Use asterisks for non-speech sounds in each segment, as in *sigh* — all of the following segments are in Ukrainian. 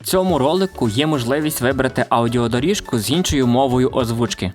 В цьому ролику є можливість вибрати аудіодоріжку з іншою мовою озвучки.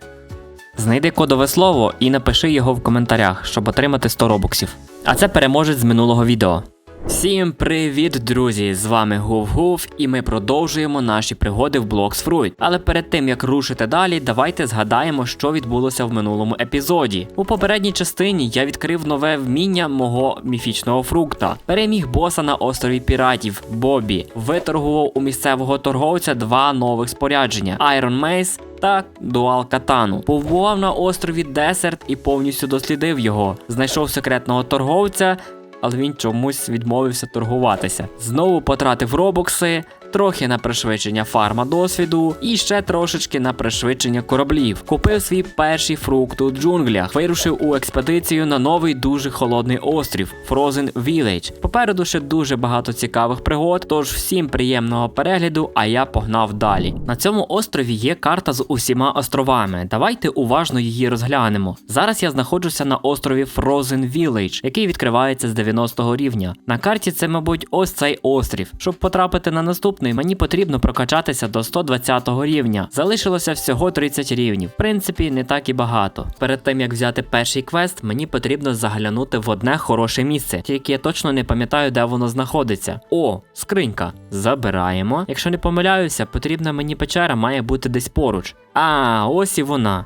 Знайди кодове слово і напиши його в коментарях, щоб отримати 100 робоксів. А це переможець з минулого відео. Всім привіт, друзі! З вами Гув Гув, і ми продовжуємо наші пригоди в Blocks Fruit. Але перед тим як рушити далі, давайте згадаємо, що відбулося в минулому епізоді. У попередній частині я відкрив нове вміння мого міфічного фрукта. Переміг боса на острові піратів Бобі, виторгував у місцевого торговця два нових спорядження: Iron Mace та дуал катану. Побував на острові Десерт і повністю дослідив його. Знайшов секретного торговця, але він чомусь відмовився торгуватися. Знову потратив робокси, трохи на пришвидшення фарма досвіду і ще трошечки на пришвидшення кораблів. Купив свій перший фрукт у джунглях, вирушив у експедицію на новий дуже холодний острів Frozen Village. Попереду ще дуже багато цікавих пригод, тож всім приємного перегляду, а я погнав далі. На цьому острові є карта з усіма островами. Давайте уважно її розглянемо. Зараз я знаходжуся на острові Frozen Village, який відкривається з 90-го рівня. На карті це, мабуть, ось цей острів. Щоб потрапити на наступний, мені потрібно прокачатися до 120 рівня. Залишилося всього 30 рівнів. В принципі, не так і багато. Перед тим як взяти перший квест, мені потрібно заглянути в одне хороше місце, тільки я точно не пам'ятаю, де воно знаходиться. О, скринька. Забираємо. Якщо не помиляюся, потрібна мені печера має бути десь поруч. А, ось і вона.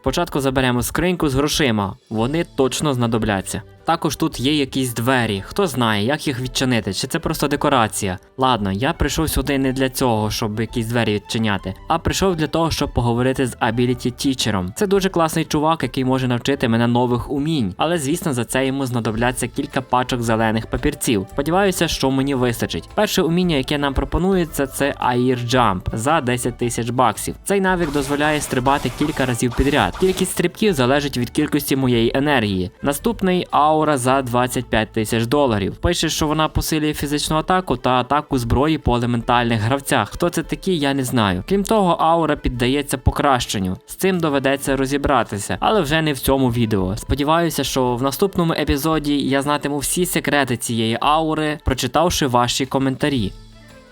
Спочатку заберемо скриньку з грошима, вони точно знадобляться. Також тут є якісь двері. Хто знає, як їх відчинити, чи це просто декорація. Ладно, я прийшов сюди не для цього, щоб якісь двері відчиняти, а прийшов для того, щоб поговорити з Ability Teacherом. Це дуже класний чувак, який може навчити мене нових умінь. Але звісно, за це йому знадобляться кілька пачок зелених папірців. Сподіваюся, що мені вистачить. Перше уміння, яке нам пропонується, це Air Jump за 10 тисяч баксів. Цей навик дозволяє стрибати кілька разів підряд. Кількість стрибків залежить від кількості моєї енергії. Наступний аура за 25 тисяч доларів. Пише, що вона посилює фізичну атаку та атаку зброї по елементальних гравцях. Хто це такі, я не знаю. Крім того, аура піддається покращенню. З цим доведеться розібратися, але вже не в цьому відео. Сподіваюся, що в наступному епізоді я знатиму всі секрети цієї аури, прочитавши ваші коментарі.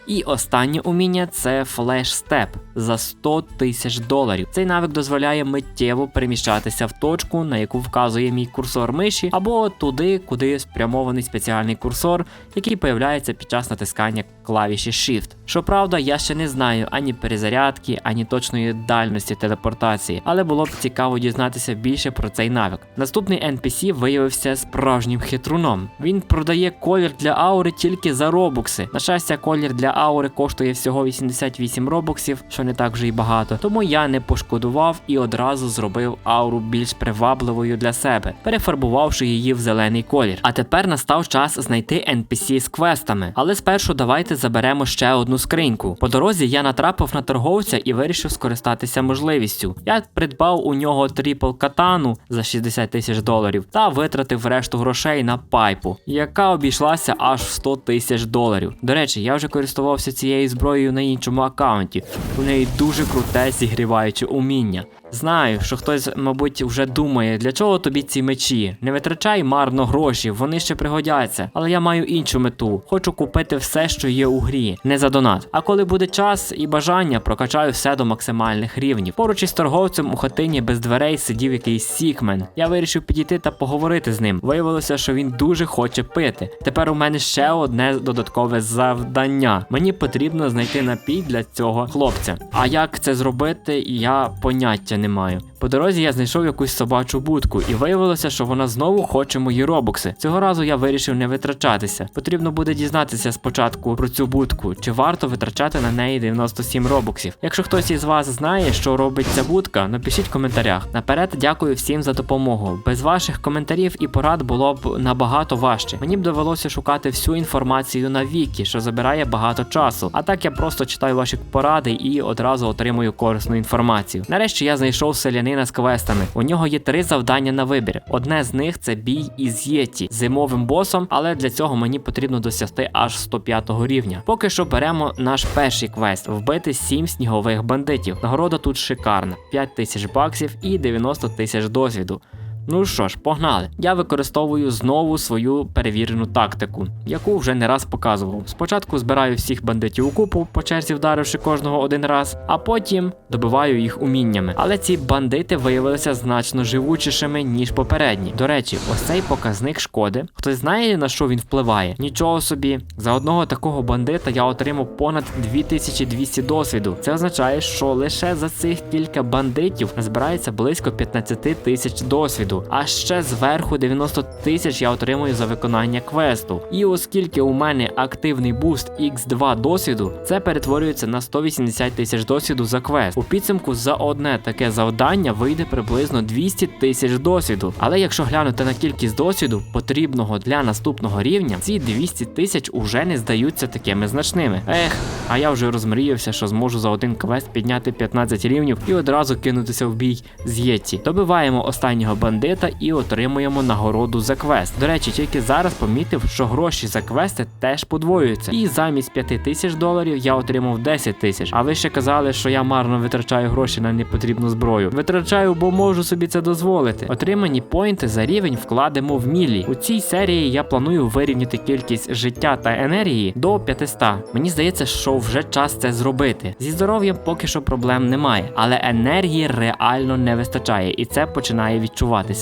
І останнє уміння це Flash Step за 100 тисяч доларів. Цей навик дозволяє миттєво переміщатися в точку, на яку вказує мій курсор миші, або туди, куди спрямований спеціальний курсор, який появляється під час натискання клавіші Shift. Щоправда, я ще не знаю ані перезарядки, ані точної дальності телепортації, але було б цікаво дізнатися більше про цей навик. Наступний NPC виявився справжнім хитруном. Він продає колір для аури тільки за робокси. На щастя, колір для аури коштує всього 88 робоксів, що не так вже й багато. Тому я не пошкодував і одразу зробив ауру більш привабливою для себе, перефарбувавши її в зелений колір. А тепер настав час знайти NPC з квестами. Але спершу давайте заберемо ще одну скриньку. По дорозі я натрапив на торговця і вирішив скористатися можливістю. Я придбав у нього тріпл катану за 60 тисяч доларів та витратив решту грошей на пайпу, яка обійшлася аж в 100 тисяч доларів. До речі, я вже користувався цією зброєю на іншому аккаунті. У неї дуже круте зігріваюче уміння. Знаю, що хтось, мабуть, вже думає, для чого тобі ці мечі. Не витрачай марно гроші, вони ще пригодяться. Але я маю іншу мету. Хочу купити все, що є у грі, не за донат. А коли буде час і бажання, прокачаю все до максимальних рівнів. Поруч із торговцем у хатині без дверей сидів якийсь сікмен. Я вирішив підійти та поговорити з ним. Виявилося, що він дуже хоче пити. Тепер у мене ще одне додаткове завдання. Мені потрібно знайти напій для цього хлопця. А як це зробити, я поняття не маю. По дорозі я знайшов якусь собачу будку, і виявилося, що вона знову хоче мої робокси. Цього разу я вирішив не витрачатися. Потрібно буде дізнатися спочатку про цю будку, чи варто витрачати на неї 97 робоксів. Якщо хтось із вас знає, що робить ця будка, напишіть в коментарях. Наперед дякую всім за допомогу. Без ваших коментарів і порад було б набагато важче. Мені б довелося шукати всю інформацію на вікі, що забирає багато часу. А так я просто читаю ваші поради і одразу отримую корисну інформацію. Нарешті я знайшов селянина з квестами. У нього є три завдання на вибір. Одне з них це бій із Єті зимовим босом, але для цього мені потрібно досягти аж 105 рівня. Поки що беремо наш перший квест вбити 7 снігових бандитів. Нагорода тут шикарна: 5 тисяч баксів і 90 тисяч досвіду. Ну що ж, погнали. Я використовую знову свою перевірену тактику, яку вже не раз показував. Спочатку збираю всіх бандитів у купу, по черзі вдаривши кожного один раз, а потім добиваю їх уміннями. Але ці бандити виявилися значно живучішими, ніж попередні. До речі, ось цей показник шкоди. Хтось знає на що він впливає? Нічого собі. За одного такого бандита я отримав понад 2200 досвіду. Це означає, що лише за цих кілька бандитів збирається близько 15 тисяч досвіду. А ще зверху 90 тисяч я отримую за виконання квесту. І оскільки у мене активний буст X2 досвіду, це перетворюється на 180 тисяч досвіду за квест. У підсумку за одне таке завдання вийде приблизно 200 тисяч досвіду. Але якщо глянути на кількість досвіду, потрібного для наступного рівня, ці 200 тисяч уже не здаються такими значними. Ех, а я вже розмріявся, що зможу за один квест підняти 15 рівнів і одразу кинутися в бій з Єті. Добиваємо останнього бандита і отримуємо нагороду за квест. До речі, тільки зараз помітив, що гроші за квести теж подвоюються. І замість 5 тисяч доларів я отримав 10 тисяч. А ви ще казали, що я марно витрачаю гроші на непотрібну зброю. Витрачаю, бо можу собі це дозволити. Отримані поінти за рівень вкладемо в мілі. У цій серії я планую вирівняти кількість життя та енергії до 500. Мені здається, що вже час це зробити. Зі здоров'ям поки що проблем немає, але енергії реально не вистачає, і це починає відчуватися.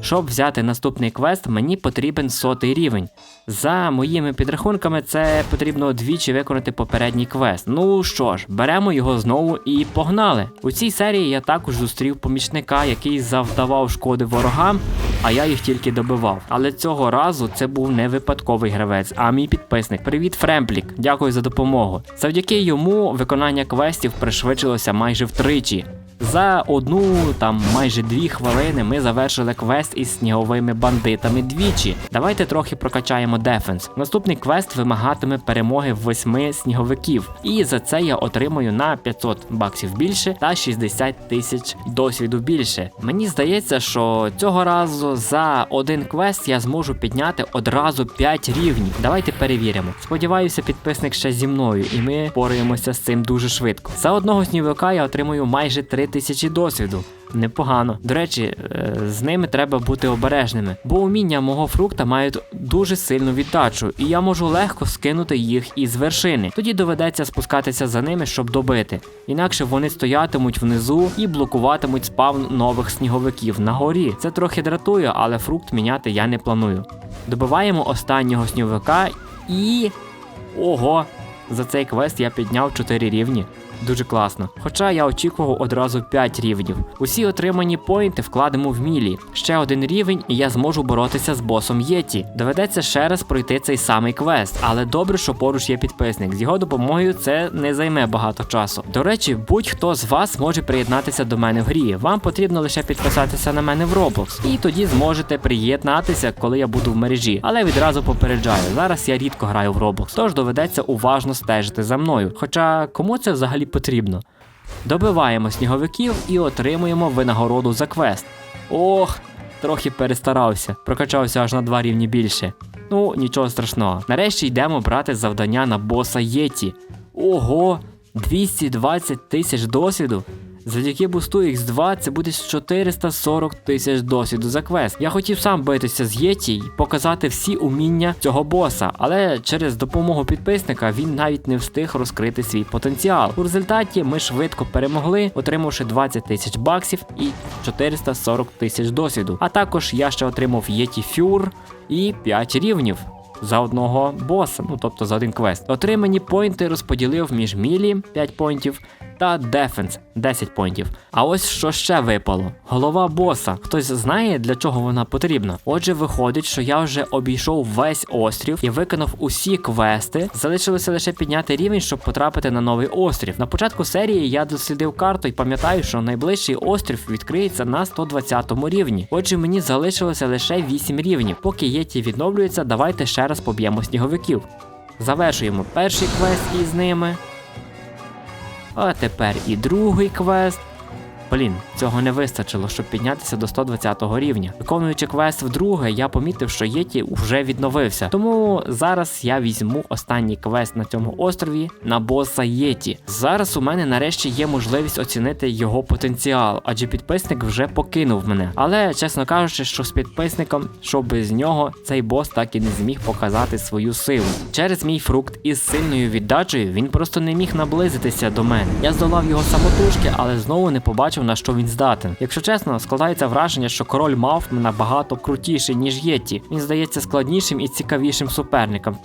Щоб взяти наступний квест, мені потрібен сотий рівень. За моїми підрахунками, це потрібно двічі виконати попередній квест. Ну що ж, беремо його знову і погнали. У цій серії я також зустрів помічника, який завдавав шкоди ворогам, а я їх тільки добивав. Але цього разу це був не випадковий гравець, а мій підписник. Привіт, Фремплік! Дякую за допомогу. Завдяки йому виконання квестів пришвидшилося майже втричі. За одну там майже дві хвилини ми завершили квест із сніговими бандитами двічі. Давайте трохи прокачаємо дефенс. Наступний квест вимагатиме перемоги восьми сніговиків, і за це я отримую на 500 баксів більше та 60 тисяч досвіду більше. Мені здається, що цього разу за один квест я зможу підняти одразу 5 рівнів. Давайте перевіримо. Сподіваюся, підписник ще зі мною, і ми пораємося з цим дуже швидко. За одного сніговика я отримую майже 3 тисячі досвіду. Непогано. До речі, е, з ними треба бути обережними, бо уміння мого фрукта мають дуже сильну віддачу, і я можу легко скинути їх із вершини. Тоді доведеться спускатися за ними, щоб добити. Інакше вони стоятимуть внизу і блокуватимуть спавн нових сніговиків на горі. Це трохи дратує, але фрукт міняти я не планую. Добиваємо останнього сніговика і. Ого! За цей квест я підняв 4 рівні. Дуже класно. Хоча я очікував одразу 5 рівнів. Усі отримані поінти вкладемо в мілі. Ще один рівень, і я зможу боротися з босом Єті. Доведеться ще раз пройти цей самий квест, але добре, що поруч є підписник. З його допомогою це не займе багато часу. До речі, будь-хто з вас може приєднатися до мене в грі. Вам потрібно лише підписатися на мене в Roblox. І тоді зможете приєднатися, коли я буду в мережі. Але відразу попереджаю, зараз я рідко граю в Roblox, тож доведеться уважно стежити за мною. Хоча кому це взагалі потрібно? Добиваємо сніговиків і отримуємо винагороду за квест. Ох, трохи перестарався, прокачався аж на два рівні більше. Ну, нічого страшного. Нарешті йдемо брати завдання на боса Єті. Ого, 220 тисяч досвіду. Завдяки бусту X2 це буде 440 тисяч досвіду за квест. Я хотів сам битися з Єті і показати всі уміння цього боса, але через допомогу підписника він навіть не встиг розкрити свій потенціал. У результаті ми швидко перемогли, отримавши 20 тисяч баксів і 440 тисяч досвіду. А також я ще отримав Єті Фюр і 5 рівнів. За одного боса, ну тобто за один квест. Отримані поінти розподілив між мілі 5 поінтів та дефенс 10 поінтів. А ось що ще випало: голова боса. Хтось знає для чого вона потрібна. Отже, виходить, що я вже обійшов весь острів і виконав усі квести. Залишилося лише підняти рівень, щоб потрапити на новий острів. На початку серії я дослідив карту і пам'ятаю, що найближчий острів відкриється на 120 рівні. Отже, мені залишилося лише 8 рівнів. Поки єті відновлюється, давайте ще раз поб'ємо сніговиків. Завершуємо перший квест із ними. А тепер і другий квест. Блін, цього не вистачило, щоб піднятися до 120 рівня. Виконуючи квест вдруге, я помітив, що Єті вже відновився. Тому зараз я візьму останній квест на цьому острові на боса Єті. Зараз у мене нарешті є можливість оцінити його потенціал, адже підписник вже покинув мене. Але чесно кажучи, що з підписником, що без нього, цей бос так і не зміг показати свою силу. Через мій фрукт із сильною віддачею він просто не міг наблизитися до мене. Я здолав його самотужки, але знову не побачив на що він здатен. Якщо чесно, складається враження, що король мав набагато крутіший, ніж Єті. Він здається складнішим і цікавішим суперником.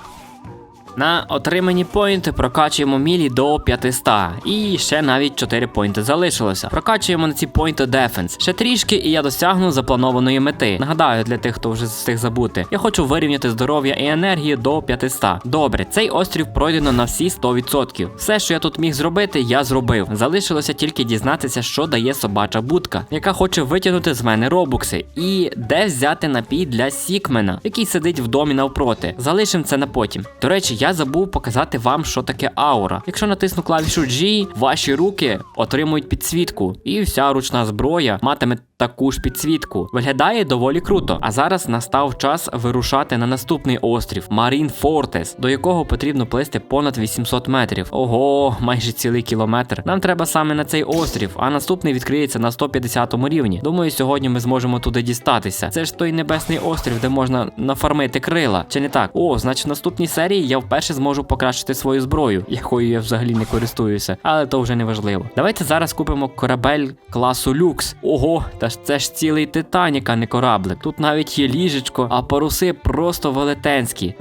На отримані поінти прокачуємо мілі до 500. І ще навіть 4 поінти залишилося. Прокачуємо на ці поінти дефенс. Ще трішки, і я досягну запланованої мети. Нагадаю, для тих, хто вже встиг забути. Я хочу вирівняти здоров'я і енергію до 500. Добре, цей острів пройдено на всі 100%. Все, що я тут міг зробити, я зробив. Залишилося тільки дізнатися, що дає собача будка, яка хоче витягнути з мене робукси. І де взяти напій для Сікмена, який сидить в домі навпроти. Залишимо це на потім. До речі, я забув показати вам, що таке аура. Якщо натисну клавішу G, ваші руки отримують підсвітку, і вся ручна зброя матиме таку ж підсвітку. Виглядає доволі круто. А зараз настав час вирушати на наступний острів Марін Фортес, до якого потрібно плисти понад 800 метрів. Ого, майже цілий кілометр. Нам треба саме на цей острів, а наступний відкриється на 150 рівні. Думаю, сьогодні ми зможемо туди дістатися. Це ж той небесний острів, де можна нафармити крила. Чи не так? О, значить, в наступній серії я вперше зможу покращити свою зброю, якою я взагалі не користуюся, але то вже не важливо. Давайте зараз купимо корабель класу люкс. Ого, та ж це ж цілий Титанік, а не кораблик. Тут навіть є ліжечко, а паруси просто велетенські.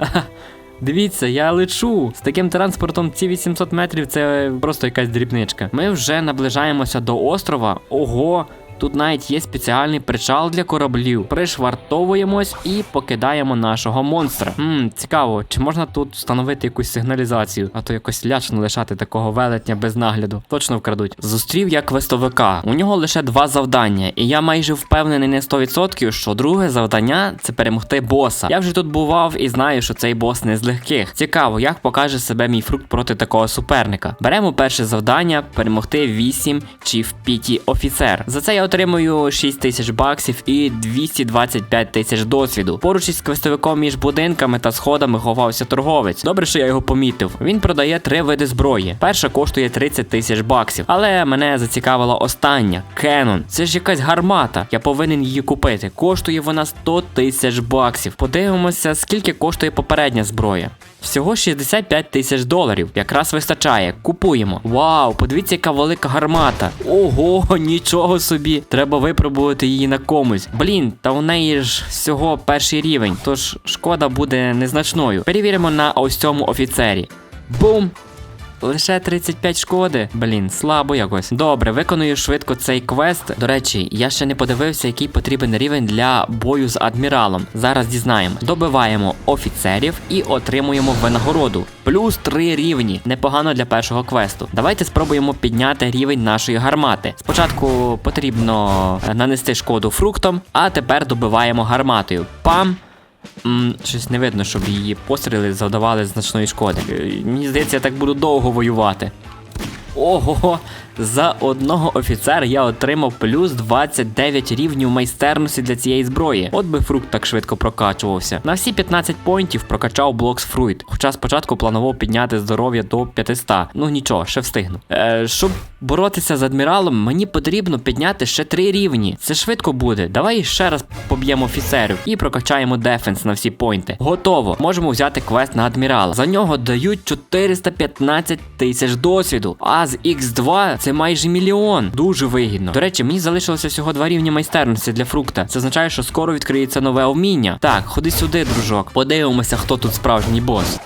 Дивіться, я лечу з таким транспортом. Ці 800 метрів це просто якась дрібничка. Ми вже наближаємося до острова. Ого. Тут навіть є спеціальний причал для кораблів. Пришвартовуємось і покидаємо нашого монстра. Мм, цікаво, чи можна тут встановити якусь сигналізацію, а то якось лячно лишати такого велетня без нагляду. Точно вкрадуть. Зустрів я квестовика. У нього лише два завдання, і я майже впевнений на 100%, що друге завдання це перемогти боса. Я вже тут бував і знаю, що цей бос не з легких. Цікаво, як покаже себе мій фрукт проти такого суперника. Беремо перше завдання перемогти 8 Chief PT офіцер. За це я отримую 6 тисяч баксів і 225 тисяч досвіду. Поруч із квестовиком між будинками та сходами ховався торговець. Добре, що я його помітив. Він продає три види зброї. Перша коштує 30 тисяч баксів, але мене зацікавила остання Кенон. Це ж якась гармата. Я повинен її купити. Коштує вона 100 тисяч баксів. Подивимося, скільки коштує попередня зброя. Всього 65 тисяч доларів. Якраз вистачає. Купуємо. Вау, подивіться, яка велика гармата. Ого, *laughs* нічого собі. Треба випробувати її на комусь. Блін, та у неї ж всього перший рівень, тож шкода буде незначною. Перевіримо на ось цьому офіцері. Бум! Лише 35 шкоди. Блін, слабо якось. Добре, виконую швидко цей квест. До речі, я ще не подивився, який потрібен рівень для бою з адміралом. Зараз дізнаємо. Добиваємо офіцерів і отримуємо винагороду. Плюс 3 рівні. Непогано для першого квесту. Давайте спробуємо підняти рівень нашої гармати. Спочатку потрібно е, нанести шкоду фруктом, а тепер добиваємо гарматою. Пам! Щось не видно, щоб її постріли завдавали значної шкоди. Мені здається, я так буду довго воювати. Ого, за одного офіцера я отримав плюс 29 рівнів майстерності для цієї зброї. От би фрукт так швидко прокачувався. На всі 15 поінтів прокачав блокс фруйт. Хоча спочатку планував підняти здоров'я до 500. Ну нічого, ще встигну. Е, щоб боротися з адміралом, мені потрібно підняти ще 3 рівні. Це швидко буде. Давай ще раз поб'ємо офіцерів і прокачаємо дефенс на всі поінти. Готово. Можемо взяти квест на адмірала. За нього дають 415 тисяч досвіду. А з X2 це майже мільйон. Дуже вигідно. До речі, мені залишилося всього два рівні майстерності для фрукта. Це означає, що скоро відкриється нове вміння. Так, ходи сюди, дружок. Подивимося, хто тут справжній бос.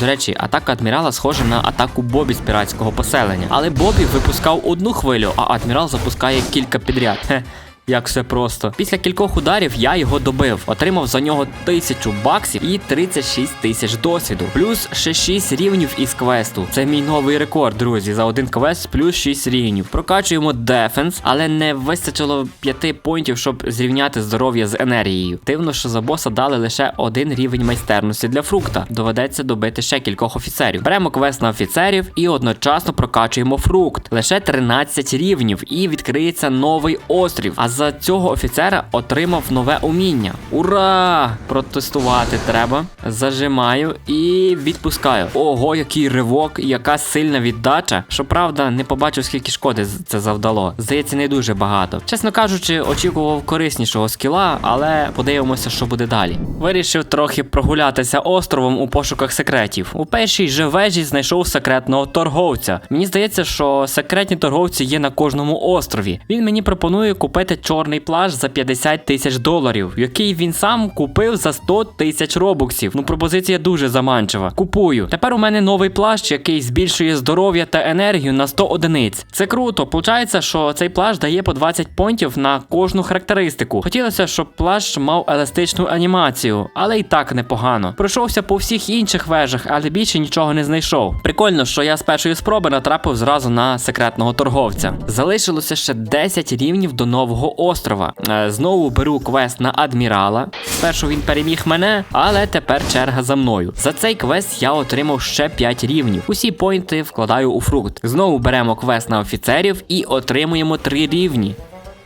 До речі, атака адмірала схожа на атаку Бобі з піратського поселення. Але Бобі випускав одну хвилю, а адмірал запускає кілька підряд. Хе. Як все просто. Після кількох ударів я його добив, отримав за нього тисячу баксів і 36 тисяч досвіду. Плюс ще 6 рівнів із квесту. Це мій новий рекорд, друзі. За один квест плюс 6 рівнів. Прокачуємо дефенс, але не вистачило 5 поінтів, щоб зрівняти здоров'я з енергією. Дивно, що за боса дали лише один рівень майстерності для фрукта. Доведеться добити ще кількох офіцерів. Беремо квест на офіцерів і одночасно прокачуємо фрукт. Лише 13 рівнів і відкриється новий острів. А за цього офіцера отримав нове уміння. Ура! Протестувати треба. Зажимаю і відпускаю. Ого, який ривок, яка сильна віддача. Щоправда, не побачив, скільки шкоди це завдало. Здається, не дуже багато. Чесно кажучи, очікував кориснішого скіла, але подивимося, що буде далі. Вирішив трохи прогулятися островом у пошуках секретів. У першій же вежі знайшов секретного торговця. Мені здається, що секретні торговці є на кожному острові. Він мені пропонує купити чорний плащ за 50 тисяч доларів, який він сам купив за 100 тисяч робоксів. Ну, пропозиція дуже заманчива. Купую. Тепер у мене новий плащ, який збільшує здоров'я та енергію на 100 одиниць. Це круто. Получається, що цей плащ дає по 20 понтів на кожну характеристику. Хотілося, щоб плащ мав еластичну анімацію, але і так непогано. Пройшовся по всіх інших вежах, але більше нічого не знайшов. Прикольно, що я з першої спроби натрапив зразу на секретного торговця. Залишилося ще 10 рівнів до нового острова. Е, Знову беру квест на адмірала. Спершу він переміг мене, але тепер черга за мною. За цей квест я отримав ще 5 рівнів. Усі поінти вкладаю у фрукт. Знову беремо квест на офіцерів і отримуємо 3 рівні.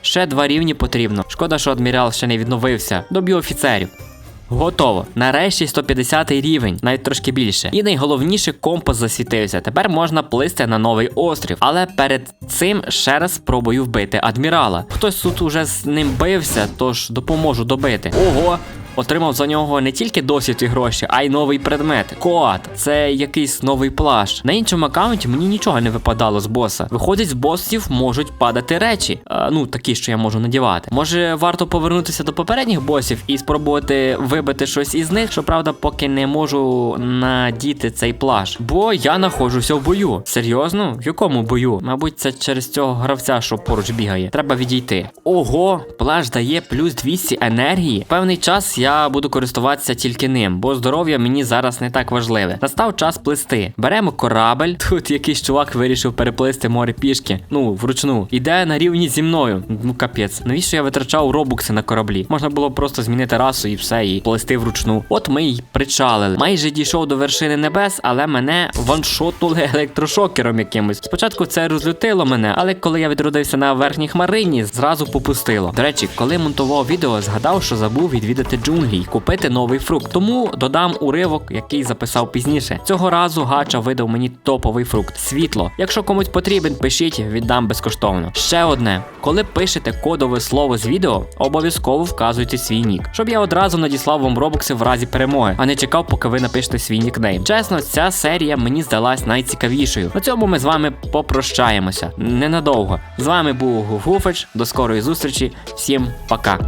Ще 2 рівні потрібно. Шкода, що адмірал ще не відновився. Доб'ю офіцерів. Готово. Нарешті 150 рівень, навіть трошки більше. І найголовніше компас засвітився. Тепер можна плисти на новий острів. Але перед цим ще раз спробую вбити адмірала. Хтось тут уже з ним бився, тож допоможу добити. Ого! Отримав за нього не тільки досвід і гроші, а й новий предмет. Коат, це якийсь новий плащ. На іншому аккаунті мені нічого не випадало з боса. Виходить, з босів можуть падати речі. А, ну, такі, що я можу надівати. Може, варто повернутися до попередніх босів і спробувати вибити щось із них. Щоправда, поки не можу надіти цей плащ. Бо я знаходжуся в бою. Серйозно? В якому бою? Мабуть, це через цього гравця, що поруч бігає. Треба відійти. Ого, плащ дає плюс 200 енергії. Певний час я буду користуватися тільки ним, бо здоров'я мені зараз не так важливе. Настав час плисти. Беремо корабель. *laughs* Тут якийсь чувак вирішив переплисти море пішки. Ну, вручну. Іде на рівні зі мною. Ну капець. Навіщо я витрачав робукси на кораблі? Можна було просто змінити расу і все, і плисти вручну. От ми й причалили. Майже дійшов до вершини небес, але мене ваншотнули *laughs* електрошокером якимось. Спочатку це розлютило мене, але коли я відродився на верхній хмарині, зразу попустило. До речі, коли монтував відео, згадав, що забув відвідати джунглі й купити новий фрукт. Тому додам уривок, який записав пізніше. Цього разу гача видав мені топовий фрукт світло. Якщо комусь потрібен, пишіть, віддам безкоштовно. Ще одне, коли пишете кодове слово з відео, обов'язково вказуйте свій нік, щоб я одразу надіслав вам робокси в разі перемоги, а не чекав, поки ви напишете свій нікнейм. Чесно, ця серія мені здалась найцікавішою. На цьому ми з вами попрощаємося. Ненадовго. З вами був Гуфуфич. До скорої зустрічі. Всім пока.